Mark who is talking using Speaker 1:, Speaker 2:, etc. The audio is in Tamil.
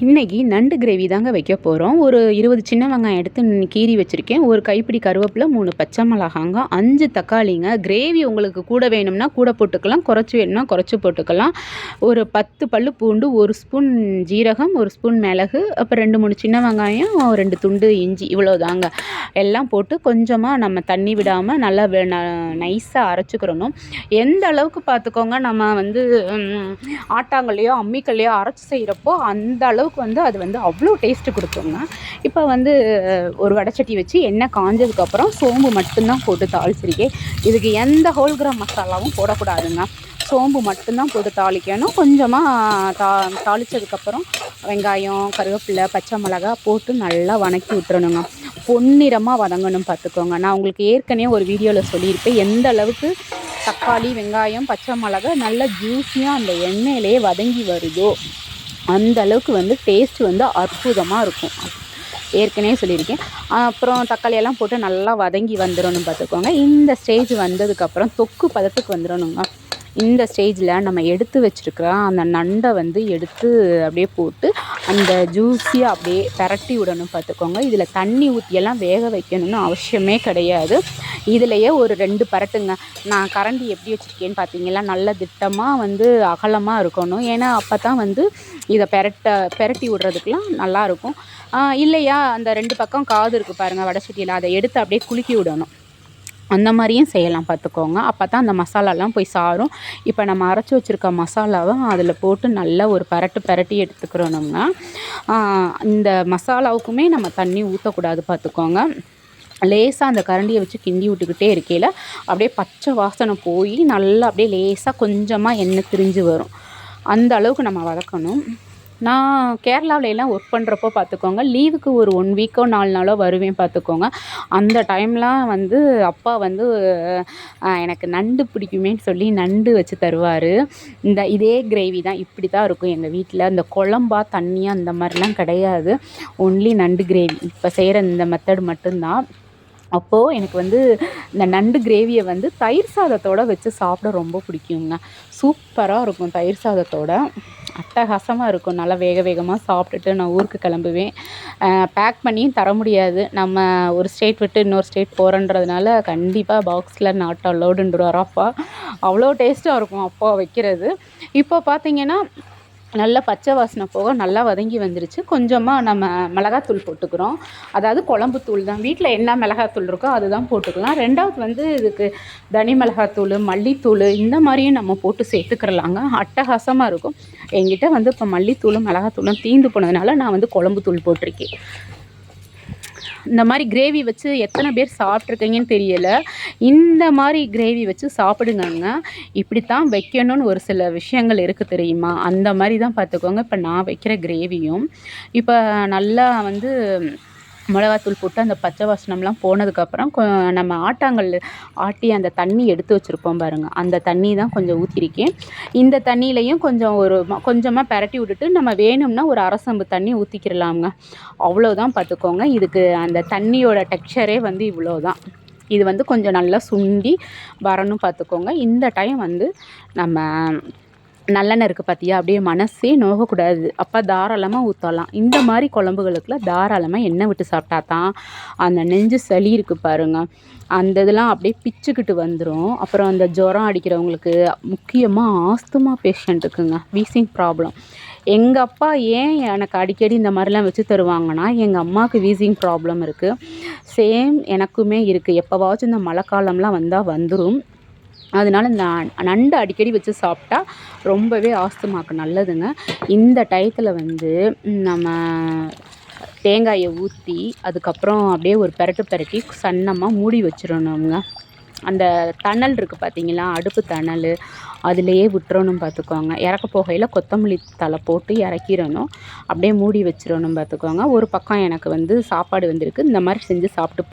Speaker 1: இன்றைக்கி நண்டு கிரேவி தாங்க வைக்க போகிறோம் ஒரு இருபது சின்ன வெங்காயம் எடுத்து கீறி வச்சுருக்கேன். ஒரு கைப்பிடி கருவேப்பிலை மூணு பச்சை மிளகாங்க அஞ்சு தக்காளிங்க. கிரேவி உங்களுக்கு கூட வேணும்னா கூட போட்டுக்கலாம். குறைச்சி வேணும்னா குறைச்சி போட்டுக்கலாம். ஒரு பத்து பல் பூண்டு ஒரு ஸ்பூன் ஜீரகம் ஒரு ஸ்பூன் மிளகு அப்புறம் ரெண்டு மூணு சின்ன வெங்காயம் ரெண்டு துண்டு இஞ்சி இவ்வளோ தாங்க எல்லாம் போட்டு கொஞ்சமாக நம்ம தண்ணி விடாமல் நல்லா நைஸாக அரைச்சிக்கிறணும். எந்த அளவுக்கு பார்த்துக்கோங்க நம்ம வந்து ஆட்டாங்கல்லையோ அம்மிக்கல்லையோ அரைச்சி செய்கிறப்போ அந்த அளவுக்கு வந்து அது வந்து அவ்வளோ டேஸ்ட்டு கொடுக்குங்க. இப்போ வந்து ஒரு வடைச்சட்டி வச்சு எண்ணெய் காஞ்சதுக்கப்புறம் சோம்பு மட்டும்தான் போட்டு தாளிச்சிருக்கேன். இதுக்கு எந்த ஹோல்கிராம் மசாலாவும் போடக்கூடாதுங்க. சோம்பு மட்டும்தான் போட்டு தாளிக்கணும். கொஞ்சமாக தா தாளித்ததுக்கப்புறம் வெங்காயம் கருவேப்பிலை பச்சை மிளகா போட்டு நல்லா வணக்கி விட்டுறணுங்க. பொன்னிறமாக வதங்கணும் பார்த்துக்கோங்க. நான் உங்களுக்கு ஏற்கனவே ஒரு வீடியோவில் சொல்லியிருப்பேன். எந்த அளவுக்கு தக்காளி வெங்காயம் பச்சை மிளகா நல்லா ஜூஸியாக அந்த எண்ணெயிலே வதங்கி வருதோ அந்த அளவுக்கு வந்து டேஸ்ட் வந்து அற்புதமாக இருக்கும். ஏற்கனவே சொல்லியிருக்கேன். அப்புறம் தக்காளியெல்லாம் போட்டு நல்லா வதங்கி வந்துடணும் பார்த்துக்கோங்க. இந்த ஸ்டேஜ் வந்ததுக்கப்புறம் தொக்கு பதத்துக்கு வந்துடணுங்க இந்த ஸ்டேஜில் நம்ம எடுத்து வச்சுருக்கிற அந்த நண்டை வந்து எடுத்து அப்படியே போட்டு அந்த ஜூஸியாக அப்படியே பரட்டி விடணும் பார்த்துக்கோங்க. இதில் தண்ணி ஊற்றியெல்லாம் வேக வைக்கணும்னு அவசியமே கிடையாது. இதுலேயே ஒரு ரெண்டு பரட்டுங்க. நான் கரண்டி எப்படி வச்சுருக்கேன்னு பார்த்தீங்களா நல்ல திட்டமாக வந்து அகலமாக இருக்கணும். ஏன்னா அப்போ தான் வந்து இதை பெரட்ட பெரட்டி விட்றதுக்கெலாம் நல்லாயிருக்கும் இல்லையா? அந்த ரெண்டு பக்கம் காது இருக்குது பாருங்கள் வடை சுட்டியில். அதை எடுத்து அப்படியே குலுக்கி விடணும். அந்த மாதிரியும் செய்யலாம் பார்த்துக்கோங்க அப்போ தான் அந்த மசாலாலாம் போய் சாரும். இப்போ நம்ம அரைச்சி வச்சுருக்க மசாலாவை அதில் போட்டு நல்லா ஒரு பரட்டு பரட்டி எடுத்துக்கிறோம்னா இந்த மசாலாவுக்குமே நம்ம தண்ணி ஊற்றக்கூடாது பார்த்துக்கோங்க லேசாக அந்த கரண்டியை வச்சு கிண்டி விட்டுக்கிட்டே இருக்கையில் அப்படியே பச்சை வாசனை போய் நல்லா அப்படியே லேசாக கொஞ்சமாக எண்ணெய் திரிஞ்சு வரும். அந்த அளவுக்கு நம்ம வதக்கணும் நான் கேரளாவிலலாம் ஒர்க் பண்ணுறப்போ பார்த்துக்கோங்க லீவுக்கு ஒரு ஒன் வீக்கோ நாலு நாளோ வருவேன் பார்த்துக்கோங்க. அந்த டைம்லாம் வந்து அப்பா வந்து எனக்கு நண்டு பிடிக்குமேன்னு சொல்லி நண்டு வச்சு தருவார். இந்த இதே கிரேவி தான் இப்படி தான் இருக்கும் எங்கள் வீட்டில் இந்த குழம்பா தண்ணியாக அந்த மாதிரிலாம் கிடையாது. ஒன்லி நண்டு கிரேவி இப்போ செய்கிற இந்த மெத்தடு மட்டும்தான். அப்போது எனக்கு வந்து இந்த நண்டு கிரேவியை வந்து தயிர் சாதத்தோடு வச்சு சாப்பிட ரொம்ப பிடிக்குங்க. சூப்பராக இருக்கும் தயிர் சாதத்தோட. அட்டகாசமாக இருக்கும். நல்லா வேக வேகமாக சாப்பிட்டுட்டு நான் ஊருக்கு கிளம்புவேன். பேக் பண்ணியும் தர முடியாது. நம்ம ஒரு ஸ்டேட் விட்டு இன்னொரு ஸ்டேட் போகிறன்றதுனால கண்டிப்பாக பாக்ஸில் நாட் அலோடுன்றார் அப்பா. அவ்வளோ டேஸ்ட்டாக இருக்கும் அப்பா வைக்கிறது. இப்போ பார்த்தீங்கன்னா நல்லா பச்சை வாசனை போக நல்லா வதங்கி வந்துருச்சு. கொஞ்சமாக நம்ம மிளகாத்தூள் போட்டுக்கிறோம். அதாவது குழம்பு தூள் தான். வீட்டில் என்ன மிளகாத்தூள் இருக்கோ அதுதான் போட்டுக்கலாம். ரெண்டாவது வந்து இதுக்கு தனி மிளகாத்தூள் மல்லித்தூள் இந்த மாதிரியும் நம்ம போட்டு சேர்த்துக்கிறலாங்க. அட்டகாசமாக இருக்கும். எங்கிட்ட வந்து இப்போ மல்லித்தூளும் மிளகாத்தூளும் தீந்து போனதுனால நான் வந்து குழம்பு தூள் போட்டிருக்கேன். இந்த மாதிரி கிரேவி வச்சு எத்தனை பேர் சாப்பிட்ருக்கீங்கன்னு தெரியலை. இந்த மாதிரி கிரேவி வச்சு சாப்பிடுங்கங்க. இப்படித்தான் வைக்கணும்னு ஒரு சில விஷயங்கள் இருக்குது தெரியுமா? அந்த மாதிரி தான் பார்த்துக்கோங்க. இப்போ நான் வைக்கிற கிரேவியும் இப்போ நல்லா வந்து மிளகாத்தூள் போட்டு அந்த பச்சை வாசனம்லாம் போனதுக்கப்புறம் கொ நம்ம ஆட்டாங்கல் ஆட்டி அந்த தண்ணி எடுத்து வச்சுருப்போம் பாருங்கள் அந்த தண்ணி தான் கொஞ்சம் ஊற்றிருக்கேன் இந்த தண்ணியிலையும் கொஞ்சம் ஒரு கொஞ்சமாக பரட்டி விட்டுட்டு நம்ம வேணும்னா ஒரு அரசம்பு தண்ணி ஊற்றிக்கிறலாமுங்க அவ்வளோதான் பார்த்துக்கோங்க. இதுக்கு அந்த தண்ணியோட டெக்ஸ்சரே வந்து இவ்வளோ தான் இது வந்து கொஞ்சம் நல்லா சுண்டி வரணும் பார்த்துக்கோங்க. இந்த டைம் வந்து நம்ம நல்லெண்ணெய் இருக்குது பார்த்தியா அப்படியே மனசே நோகக்கூடாது. அப்போ தாராளமாக ஊற்றலாம் இந்த மாதிரி குழம்புகளுக்குலாம் தாராளமாக எண்ணெய் விட்டு சாப்பிட்டா தான் அந்த நெஞ்சு சளி இருக்குது பாருங்கள் அந்த இதெல்லாம் அப்படியே பிச்சுக்கிட்டு வந்துடும் அப்புறம் அந்த ஜுரம் அடிக்கிறவங்களுக்கு முக்கியமாக ஆஸ்துமா பேஷண்ட்டுக்குங்க வீசிங் ப்ராப்ளம். எங்கள் அப்பா ஏன் எனக்கு அடிக்கடி இந்த மாதிரிலாம் வச்சு தருவாங்கன்னா எங்கள் அம்மாவுக்கு வீசிங் ப்ராப்ளம் இருக்குது சேம் எனக்குமே இருக்குது எப்போவாச்சும் இந்த மழை காலம்லாம் வந்தால் வந்துடும் அதனால இந்த நண்டு அடிக்கடி வச்சு சாப்பிட்டா ரொம்பவே ஆஸ்துமாக்கு நல்லதுங்க. இந்த டயத்தில் வந்து நம்ம தேங்காயை ஊற்றி அதுக்கப்புறம் அப்படியே ஒரு பெரட்டு பெரட்டி சன்னமாக மூடி வச்சிடணுங்க. அந்த தணல் இருக்குது பார்த்தீங்களா அடுப்பு தணல் அதுலேயே விட்டுறணும் பார்த்துக்கோங்க இறக்க போகையில் கொத்தமல்லி தழை போட்டு இறக்கிடணும். அப்படியே மூடி வச்சிடணும் பார்த்துக்கோங்க ஒரு பக்கம் எனக்கு வந்து சாப்பாடு வந்திருக்கு. இந்த மாதிரி செஞ்சு சாப்பிட்டு